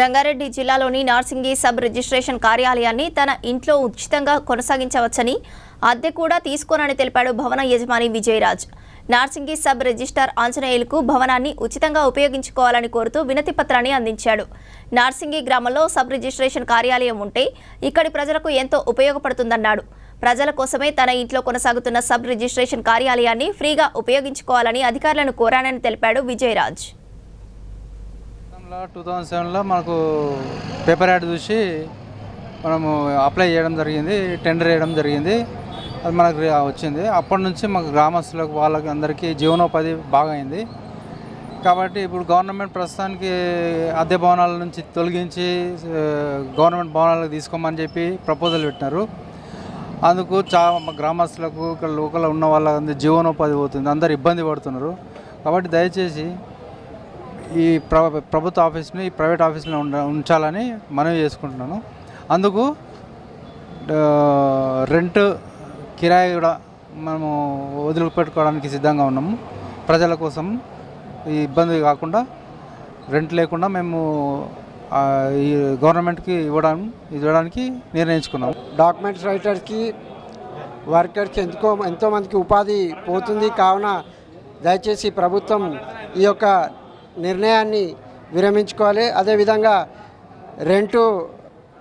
రంగారెడ్డి జిల్లాలోని Narsingi sub registration కార్యాలయాన్ని తన ఇంట్లో ఉచితంగా కొనసాగించవచ్చని అద్దె కూడా తీసుకోనని తెలిపాడు భవన యజమాని విజయరాజ్. నార్సింగి సబ్ రిజిస్టార్ ఆంజనేయులకు భవనాన్ని ఉచితంగా ఉపయోగించుకోవాలని కోరుతూ వినతి పత్రాన్ని అందించాడు. నార్సింగి గ్రామంలో సబ్ రిజిస్ట్రేషన్ కార్యాలయం ఉంటే ఇక్కడి ప్రజలకు ఎంతో ఉపయోగపడుతుందన్నాడు. ప్రజల కోసమే తన ఇంట్లో కొనసాగుతున్న సబ్ రిజిస్ట్రేషన్ కార్యాలయాన్ని ఫ్రీగా ఉపయోగించుకోవాలని అధికారులను కోరానని తెలిపాడు విజయరాజ్. టూ థౌజండ్ సెవెన్లో మనకు పేపర్ యాడ్ చూసి మనము అప్లై చేయడం జరిగింది టెండర్ వేయడం జరిగింది. అది మనకు వచ్చింది. అప్పటి నుంచి మాకు గ్రామస్తులకు వాళ్ళకి అందరికీ జీవనోపాధి బాగా అయింది కాబట్టి ఇప్పుడు గవర్నమెంట్ ప్రస్తుతానికి అద్దె భవనాల నుంచి తొలగించి గవర్నమెంట్ భవనాలకు తీసుకోమని చెప్పి ప్రపోజల్ పెట్టినారు. అందుకు చాలా గ్రామస్తులకు ఇక్కడ లోకల్ ఉన్న వాళ్ళ జీవనోపాధి పోతుంది. అందరు ఇబ్బంది పడుతున్నారు. కాబట్టి దయచేసి ఈ ప్ర ప్రభుత్వ ఆఫీస్ని ఈ ప్రైవేట్ ఆఫీస్లో ఉండ ఉంచాలని మనవి చేసుకుంటున్నాను. అందుకు రెంట్ కిరాయి కూడా మనము వదిలిపెట్టుకోవడానికి సిద్ధంగా ఉన్నాము. ప్రజల కోసం ఈ ఇబ్బంది కాకుండా రెంట్ లేకుండా మేము ఈ గవర్నమెంట్కి ఇవ్వడం ఇవ్వడానికి నిర్ణయించుకున్నాము. డాక్యుమెంట్స్ రైటర్స్కి వర్కర్స్కి ఎంతో ఎంతోమందికి ఉపాధి పోతుంది. కావున దయచేసి ప్రభుత్వం ఈ యొక్క నిర్ణయాన్ని విరమించుకోవాలి. అదేవిధంగా రెంటు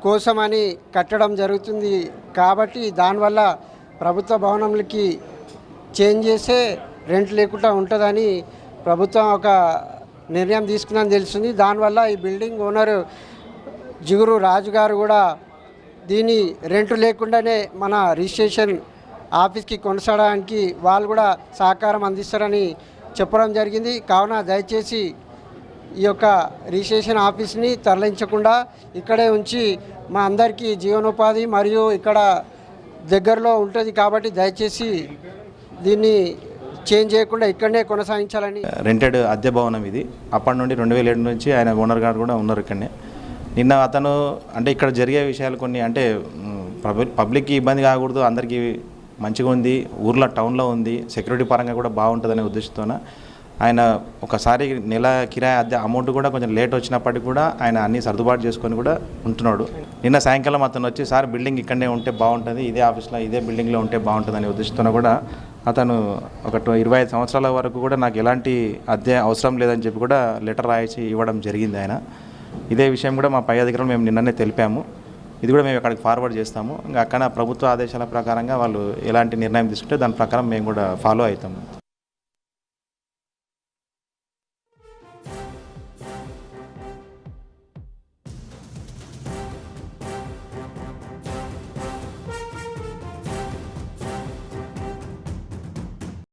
కోసమని కట్టడం జరుగుతుంది కాబట్టి దానివల్ల ప్రభుత్వ భవనంలకి చేంజ్ చేసే రెంట్ లేకుండా ఉంటుందని ప్రభుత్వం ఒక నిర్ణయం తీసుకుందని తెలుస్తుంది. దానివల్ల ఈ బిల్డింగ్ ఓనరు జిగురు రాజు గారు కూడా దీని రెంట్ లేకుండానే మన రిజిస్ట్రేషన్ ఆఫీస్కి కొనసాగడానికి వాళ్ళు కూడా సహకారం అందిస్తారని చెప్పడం జరిగింది. కావున దయచేసి ఈ యొక్క రిజిస్ట్రేషన్ ఆఫీస్ని తరలించకుండా ఇక్కడే ఉంచి మా అందరికీ జీవనోపాధి మరియు ఇక్కడ దగ్గరలో ఉంటుంది కాబట్టి దయచేసి దీన్ని చేంజ్ చేయకుండా ఇక్కడనే కొనసాగించాలని. రెంటెడ్ అద్దె భవనం ఇది. అప్పటి నుండి రెండు వేల ఏడు నుంచి ఆయన ఓనర్ గారు కూడా ఉన్నారు ఇక్కడనే. నిన్న అతను అంటే ఇక్కడ జరిగే విషయాలు కొన్ని అంటే పబ్లిక్కి ఇబ్బంది కాకూడదు అందరికీ మంచిగా ఉంది ఊర్లో టౌన్లో ఉంది సెక్యూరిటీ పరంగా కూడా బాగుంటుందనే ఉద్దేశంతోన ఆయన ఒకసారి నెల కిరాయి అద్దె అమౌంట్ కూడా కొంచెం లేట్ వచ్చినప్పటికీ కూడా ఆయన అన్ని సర్దుబాటు చేసుకొని కూడా ఉంటున్నాడు. నిన్న సాయంకాలం అతను వచ్చి సార్ బిల్డింగ్ ఇక్కడనే ఉంటే బాగుంటుంది ఇదే ఆఫీస్లో ఇదే బిల్డింగ్లో ఉంటే బాగుంటుంది అనే ఉద్దేశంతో కూడా అతను ఒక ఇరవై ఐదు సంవత్సరాల వరకు కూడా నాకు ఎలాంటి అద్దె అవసరం లేదని చెప్పి కూడా లెటర్ రాయించి ఇవ్వడం జరిగింది ఆయన. ఇదే విషయం కూడా మా పై అధికారులు మేము నిన్ననే తెలిపాము. ఇది కూడా మేము అక్కడికి ఫార్వర్డ్ చేస్తాము. ఇంకా అక్కడ ప్రభుత్వ ఆదేశాల ప్రకారంగా వాళ్ళు ఎలాంటి నిర్ణయం తీసుకుంటే దాని ప్రకారం మేము కూడా ఫాలో అవుతాము.